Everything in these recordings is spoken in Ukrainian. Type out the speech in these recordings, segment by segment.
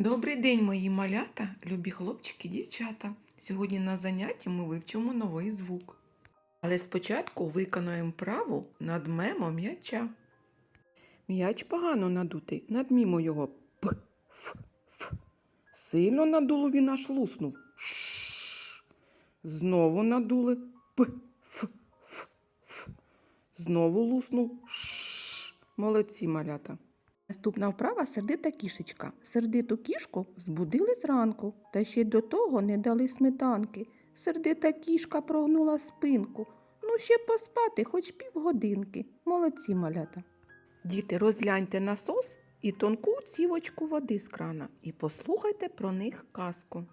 Добрий день, мої малята, любі хлопчики, дівчата. Сьогодні на занятті ми вивчимо новий звук. Але спочатку виконаємо праву над мемом м'яча. М'яч погано надутий, надмімо його п, ф, ф. Сильно надуло він аж луснув. Ш. Знову надули п, ф, ф, ф. Знову луснув. Ш. Молодці малята. Наступна вправа сердита кішечка. Сердиту кішку збудили зранку, та ще й до того не дали сметанки. Сердита кішка прогнула спинку. Ну, ще поспати хоч півгодинки. Молодці малята. Діти, розгляньте насос і тонку цівочку води з крана і послухайте про них казку.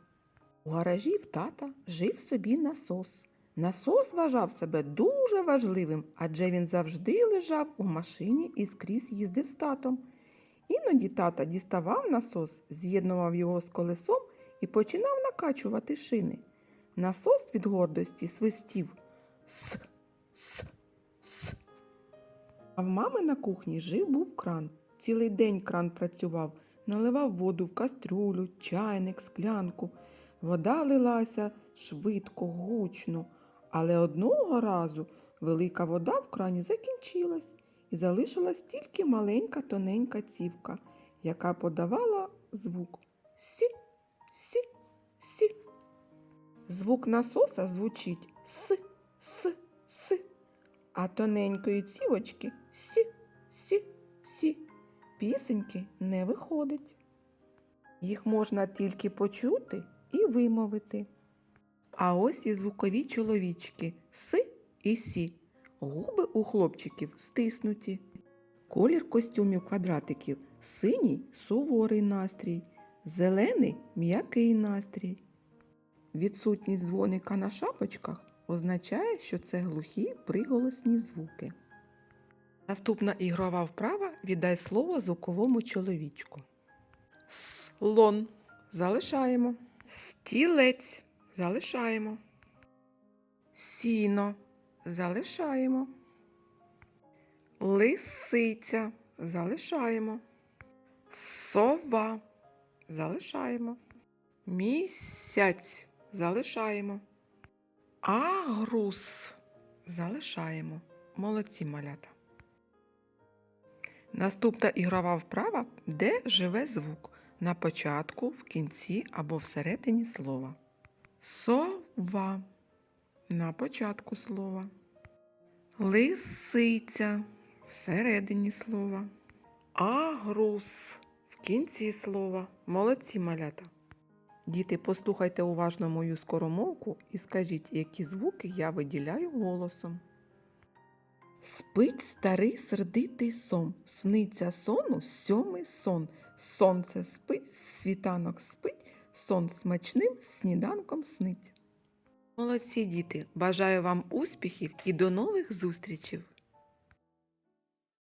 У гаражі в тата жив собі насос. Насос вважав себе дуже важливим, адже він завжди лежав у машині і скрізь їздив з татом. Іноді тата діставав насос, з'єднував його з колесом і починав накачувати шини. Насос від гордості свистів с, с, с. А в мами на кухні жив був кран. Цілий день кран працював, наливав воду в кастрюлю, чайник, склянку. Вода лилася швидко, гучно, але одного разу велика вода в крані закінчилась і залишилась тільки маленька тоненька цівка, яка подавала звук сі, сі, сі. Звук насоса звучить с, с, с, а тоненької цівочки сі, сі, сі. Пісеньки не виходить. Їх можна тільки почути і вимовити. А ось і звукові чоловічки си і сі. Губи у хлопчиків стиснуті. Колір костюмів квадратиків синій суворий настрій, зелений м'який настрій. Відсутність дзвоника на шапочках означає, що це глухі приголосні звуки. Наступна ігрова вправа віддай слово звуковому чоловічку. Слон залишаємо. Стілець залишаємо. Сіно залишаємо. Лисиця залишаємо. Сова залишаємо. Місяць залишаємо. Агрус залишаємо. Молодці малята. Наступна ігрова вправа, де живе звук на початку, в кінці або всередині слова. Сова на початку слова. Лисиця всередині слова. Агрус в кінці слова. Молодці малята. Діти, послухайте уважно мою скоромовку і скажіть, які звуки я виділяю голосом. Спить старий сердитий сон, сниться сону сьомий сон. Сонце спить, світанок спить, сон смачним сніданком снить. Молодці діти! Бажаю вам успіхів і до нових зустрічей!